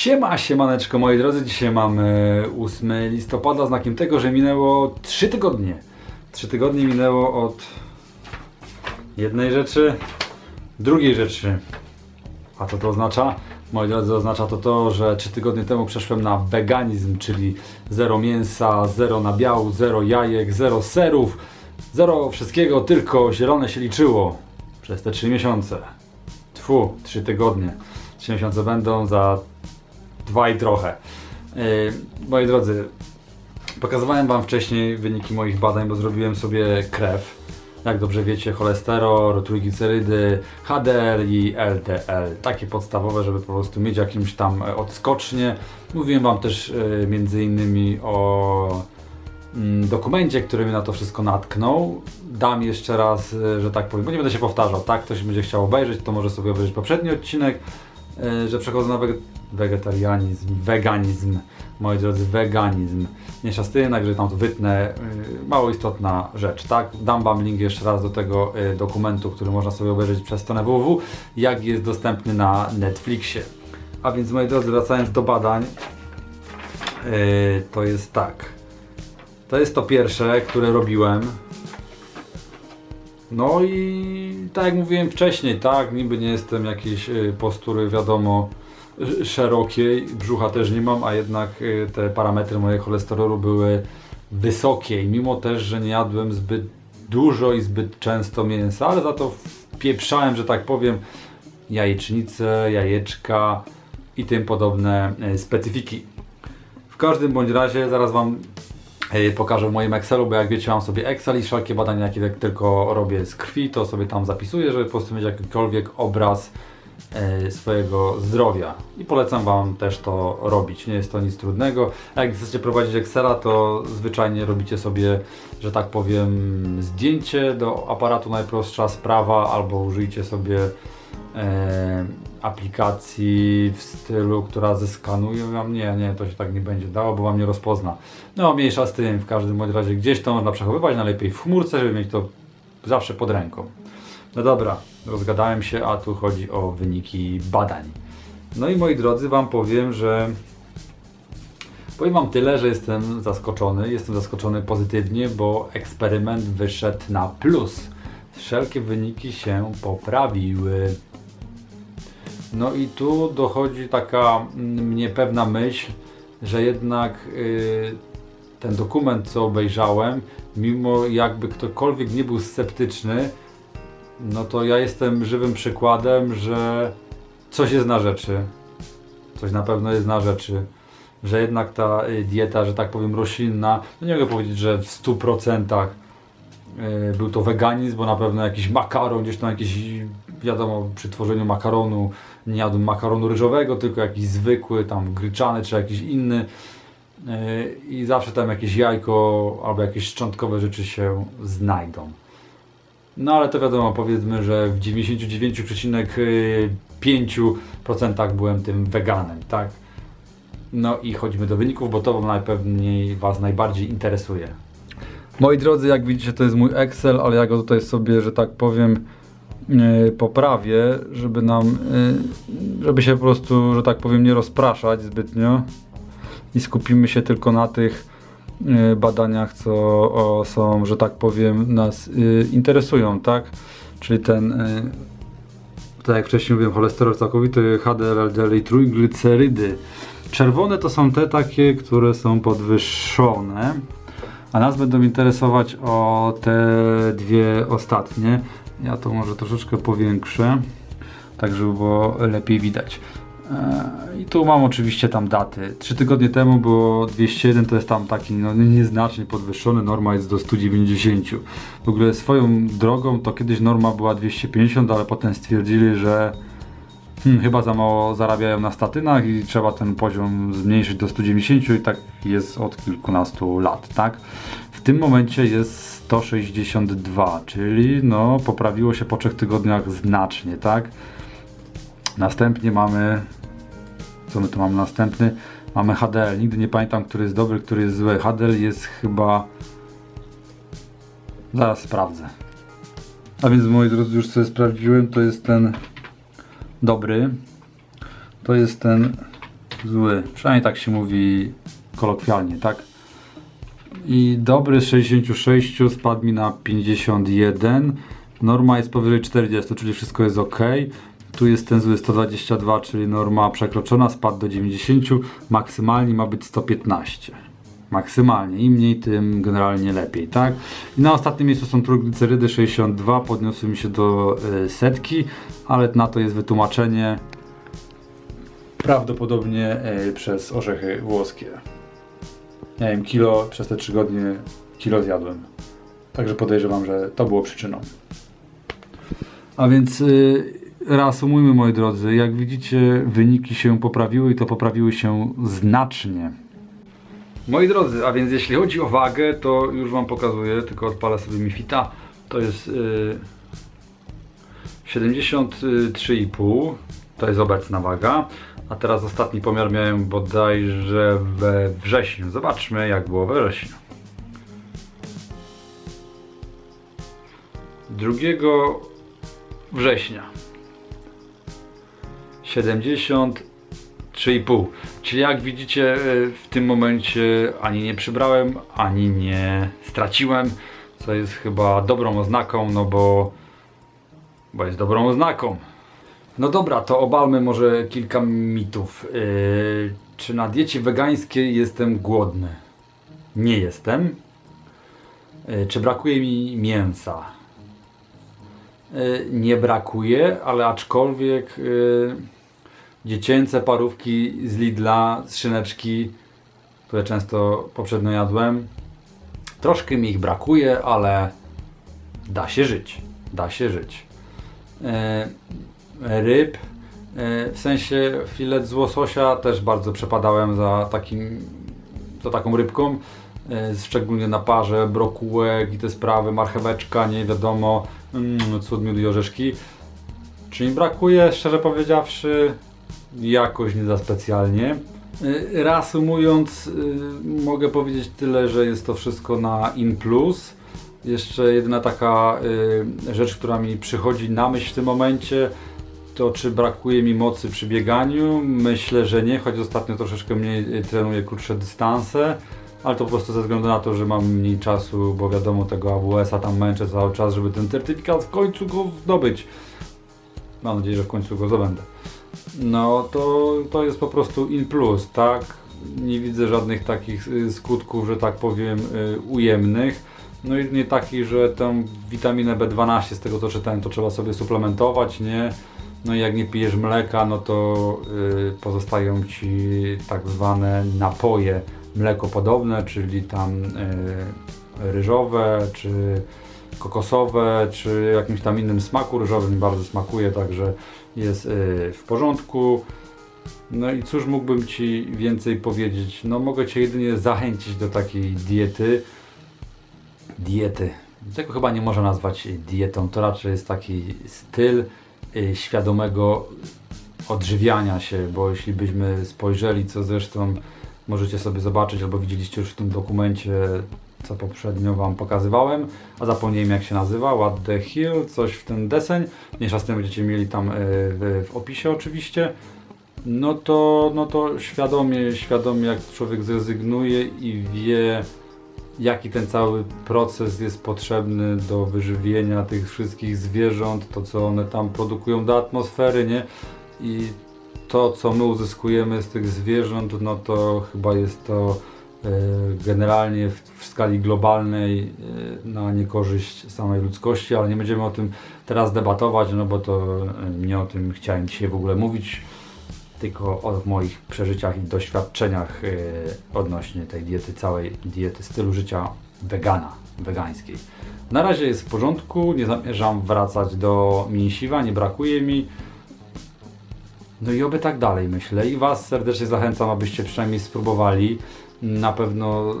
Siema, siemaneczko moi drodzy, dzisiaj mamy 8 listopada, znakiem tego, że minęło 3 tygodnie. 3 tygodnie minęło od jednej rzeczy, drugiej rzeczy. A co to oznacza? Moi drodzy, oznacza to to, że 3 tygodnie temu przeszłem na weganizm, czyli zero mięsa, zero nabiału, zero jajek, zero serów, zero wszystkiego, tylko zielone się liczyło przez te 3 miesiące. Tfu, 3 tygodnie. 3 miesiące będą za dwa i trochę. Yy, moi drodzy, pokazywałem Wam wcześniej wyniki moich badań, bo zrobiłem sobie krew. Jak dobrze wiecie, cholesterol, trójglicerydy, HDL i LDL. Takie podstawowe, żeby po prostu mieć jakimś tam e, odskocznie. Mówiłem Wam też e, między innymi o mm, dokumencie, który mnie na to wszystko natknął. Dam jeszcze raz, e, że tak powiem, bo nie będę się powtarzał, tak? Ktoś będzie chciał obejrzeć, to może sobie obejrzeć poprzedni odcinek, e, że przechodzę na wege- wegetarianizm, weganizm, moi drodzy, weganizm. Mniejsza z tym, także tam to wytnę, y, mało istotna rzecz, tak? Dam Wam link jeszcze raz do tego y, dokumentu, który można sobie obejrzeć przez stronę www, jak jest dostępny na Netflixie. A więc, moi drodzy, wracając do badań, to jest tak. To jest to pierwsze, które robiłem. No i tak jak mówiłem wcześniej, tak, niby nie jestem jakiejś y, postury, wiadomo, sz- szerokiej, brzucha też nie mam, a jednak y, te parametry mojego cholesterolu były wysokie i mimo też, że nie jadłem zbyt dużo i zbyt często mięsa, ale za to wpieprzałem, że tak powiem, jajecznice, jajeczka i tym podobne y, specyfiki. W każdym bądź razie zaraz Wam pokażę w moim Excelu, bo jak wiecie mam sobie Excel i wszelkie badania jakie tylko robię z krwi, to sobie tam zapisuję, żeby po prostu mieć jakikolwiek obraz e, swojego zdrowia. I polecam Wam też to robić, nie jest to nic trudnego. A jak chcecie prowadzić Excela, to zwyczajnie robicie sobie, że tak powiem, zdjęcie do aparatu najprostsza sprawa, albo użyjcie sobie e, aplikacji w stylu, która zeskanuje wam, nie, nie, to się tak nie będzie dało, bo wam nie rozpozna. No, mniejsza z tym, w każdym bądź razie gdzieś to można przechowywać, najlepiej w chmurce, żeby mieć to zawsze pod ręką. No dobra, rozgadałem się, a tu chodzi o wyniki badań. No i moi drodzy, wam powiem, że powiem wam tyle, że jestem zaskoczony, jestem zaskoczony pozytywnie, bo eksperyment wyszedł na plus. Wszelkie wyniki się poprawiły. No i tu dochodzi taka mm, niepewna myśl, że jednak y, ten dokument, co obejrzałem, mimo jakby ktokolwiek nie był sceptyczny, no to ja jestem żywym przykładem, że coś jest na rzeczy. Coś na pewno jest na rzeczy. Że jednak ta y, dieta, że tak powiem, roślinna, no nie mogę powiedzieć, że w 100% y, był to weganizm, bo na pewno jakiś makaron, gdzieś tam jakiś, wiadomo, przy tworzeniu makaronu nie jadłem makaronu ryżowego, tylko jakiś zwykły, tam gryczany czy jakiś inny. Yy, I zawsze tam jakieś jajko albo jakieś szczątkowe rzeczy się znajdą. No ale to wiadomo, powiedzmy, że w 99,5% byłem tym weganem, tak? No i chodźmy do wyników, bo to najpewniej Was najbardziej interesuje. Moi drodzy, jak widzicie, to jest mój Excel, ale ja go tutaj sobie, że tak powiem, yy, poprawię, żeby nam, yy, żeby się po prostu, że tak powiem, nie rozpraszać zbytnio i skupimy się tylko na tych yy, badaniach, co są, że tak powiem, nas interesują, tak? Czyli ten, tak jak wcześniej mówiłem, cholesterol całkowity, HDL, LDL i trójglicerydy. Czerwone to są te takie, które są podwyższone. A nas będą interesować o te dwie ostatnie. Ja to może troszeczkę powiększę, tak żeby było lepiej widać. Eee, I tu mam oczywiście tam daty. Trzy tygodnie temu było 201, to jest tam taki no, nieznacznie podwyższony, norma jest do 190. W ogóle swoją drogą to kiedyś norma była 250, ale potem stwierdzili, że hmm, chyba za mało zarabiają na statynach i trzeba ten poziom zmniejszyć do 190 i tak jest od kilkunastu lat, tak? W tym momencie jest 162, czyli no poprawiło się po trzech tygodniach znacznie, tak? Następnie mamy co my tu mamy następny? Mamy HDL. Nigdy nie pamiętam, który jest dobry, który jest zły. HDL jest chyba... Zaraz sprawdzę. A więc moi drodzy, już sobie sprawdziłem, to jest ten dobry. To jest ten zły. Przynajmniej tak się mówi kolokwialnie, tak? I dobry z 66 spadł mi na 51. Norma jest powyżej 40, czyli wszystko jest ok. Tu jest ten zły 122, czyli norma przekroczona, spadł do 90. Maksymalnie ma być 115. Maksymalnie. Im mniej, tym generalnie lepiej, tak? I na ostatnim miejscu są trójglicerydy 62, podniosły mi się do y, setki, ale na to jest wytłumaczenie prawdopodobnie y, przez orzechy włoskie. Nie wiem, kilo przez te 3 tygodnie kilo zjadłem. Także podejrzewam, że to było przyczyną. A więc y, reasumujmy moi drodzy, jak widzicie wyniki się poprawiły i to poprawiły się znacznie. Moi drodzy, a więc jeśli chodzi o wagę, to już Wam pokazuję, tylko odpalę sobie mi fita. To jest y, 73,5, to jest obecna waga. A teraz ostatni pomiar miałem bodajże we wrześniu. Zobaczmy jak było we wrześniu. 2 września 73,5 Czyli jak widzicie e, w tym momencie ani nie przybrałem, ani nie straciłem, co jest chyba dobrą oznaką, no bo, bo jest dobrą oznaką. No dobra, to obalmy może kilka mitów. Yy, czy na diecie wegańskiej jestem głodny? Nie jestem. Yy, czy brakuje mi mięsa? Yy, nie brakuje, ale aczkolwiek yy, dziecięce parówki z Lidla, z szyneczki, które często poprzednio jadłem, troszkę mi ich brakuje, ale da się żyć. Da się żyć. Yy, ryb. E, W sensie filet z łososia też bardzo przepadałem za, takim, za taką rybką. E, Szczególnie na parze, brokułek i te sprawy, marcheweczka, nie wiadomo, mm, cud, miód i orzeszki. Czy mi brakuje, szczerze powiedziawszy, jakoś nie za specjalnie. E, Reasumując, mogę powiedzieć tyle, że jest to wszystko na in plus. Jeszcze jedna taka rzecz, która mi przychodzi na myśl w tym momencie, to czy brakuje mi mocy przy bieganiu? Myślę, że nie, choć ostatnio troszeczkę mniej y, trenuję krótsze dystanse, ale to po prostu ze względu na to, że mam mniej czasu, bo wiadomo tego AWS-a tam męczę cały czas, żeby ten certyfikat w końcu go zdobyć. Mam nadzieję, że w końcu go zdobędę. No to, to jest po prostu in plus, tak? Nie widzę żadnych takich y, skutków, że tak powiem, y, ujemnych. No i nie takich, że tą witaminę B12 z tego co czytałem, to trzeba sobie suplementować, nie? No i jak nie pijesz mleka, no to y, pozostają ci tak zwane napoje mlekopodobne, czyli tam y, ryżowe, czy kokosowe, czy jakimś tam innym smaku. Ryżowy mi bardzo smakuje, także jest y, w porządku. No i cóż mógłbym Ci więcej powiedzieć? No mogę Cię jedynie zachęcić do takiej diety. Diety. Tego chyba nie można nazwać dietą, to raczej jest taki styl świadomego odżywiania się, bo jeśli byśmy spojrzeli, co zresztą możecie sobie zobaczyć, albo widzieliście już w tym dokumencie, co poprzednio Wam pokazywałem, a zapomniałem jak się nazywa, What the Hill, coś w ten deseń, mniejsza z tym będziecie mieli tam y, w, w opisie oczywiście, no to, no to świadomie, świadomie jak człowiek zrezygnuje i wie, jaki ten cały proces jest potrzebny do wyżywienia tych wszystkich zwierząt, to co one tam produkują do atmosfery, nie? I to, co my uzyskujemy z tych zwierząt, no to chyba jest to e, generalnie w, w skali globalnej e, na niekorzyść samej ludzkości, ale nie będziemy o tym teraz debatować, no bo to e, nie o tym chciałem dzisiaj w ogóle mówić, tylko o moich przeżyciach i doświadczeniach e, odnośnie tej diety, całej diety, stylu życia wegana, wegańskiej. Na razie jest w porządku, nie zamierzam wracać do mięsiwa, nie brakuje mi. No i oby tak dalej myślę i Was serdecznie zachęcam, abyście przynajmniej spróbowali. Na pewno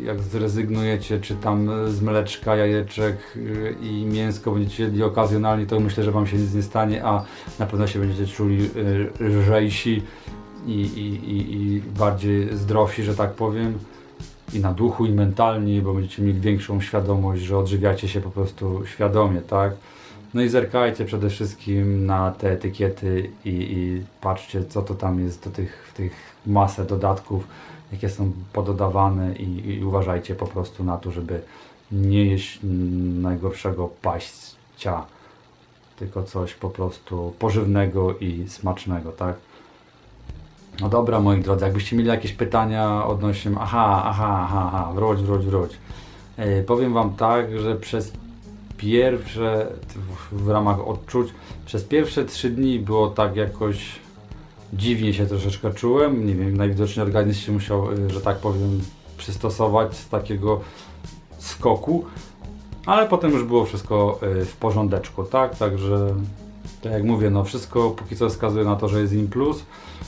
y, jak zrezygnujecie, czy tam z mleczka, jajeczek y, i mięsko będziecie jedli okazjonalnie, to myślę, że Wam się nic nie stanie, a na pewno się będziecie czuli y, lżejsi i, i, i, bardziej zdrowsi, że tak powiem. I na duchu, i mentalnie, bo będziecie mieli większą świadomość, że odżywiacie się po prostu świadomie, tak? No i zerkajcie przede wszystkim na te etykiety i, i patrzcie, co to tam jest do tych, w tych masę dodatków, jakie są pododawane i, i uważajcie po prostu na to, żeby nie jeść najgorszego paścia, tylko coś po prostu pożywnego i smacznego, tak? No dobra, moi drodzy, jakbyście mieli jakieś pytania odnośnie, aha, aha, aha, aha, wróć, wróć, wróć. E, powiem Wam tak, że przez pierwsze, w, w ramach odczuć, przez pierwsze trzy dni było tak jakoś dziwnie się troszeczkę czułem. Nie wiem, najwidoczniej organizm się musiał, y, że tak powiem, przystosować z takiego skoku, ale potem już było wszystko y, w porządeczku, tak? Także, tak jak mówię, no wszystko póki co wskazuje na to, że jest im plus.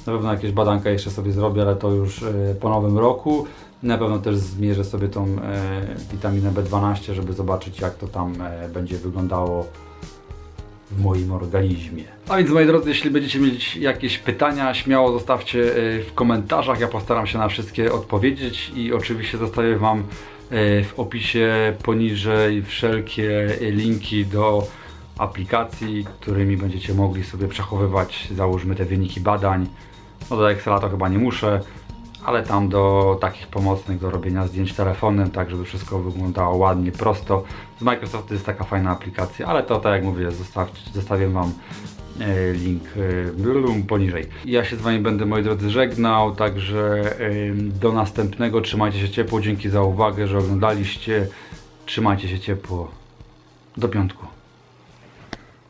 Na pewno jakieś badanka jeszcze sobie zrobię, ale to już y, po nowym roku. Na pewno też zmierzę sobie tą e, witaminę B12, żeby zobaczyć jak to tam e, będzie wyglądało w moim organizmie. A więc moi drodzy, jeśli będziecie mieć jakieś pytania, śmiało zostawcie e, w komentarzach. Ja postaram się na wszystkie odpowiedzieć i oczywiście zostawię Wam e, w opisie poniżej wszelkie linki do aplikacji, którymi będziecie mogli sobie przechowywać, załóżmy te wyniki badań. No do Excela to chyba nie muszę, ale tam do takich pomocnych do robienia zdjęć telefonem, tak żeby wszystko wyglądało ładnie, prosto. Z Microsoftu jest taka fajna aplikacja, ale to tak jak mówię, zostaw, zostawię Wam e, link e, poniżej. Ja się z Wami będę moi drodzy żegnał, także do następnego. Trzymajcie się ciepło, dzięki za uwagę, że oglądaliście. Trzymajcie się ciepło. Do piątku.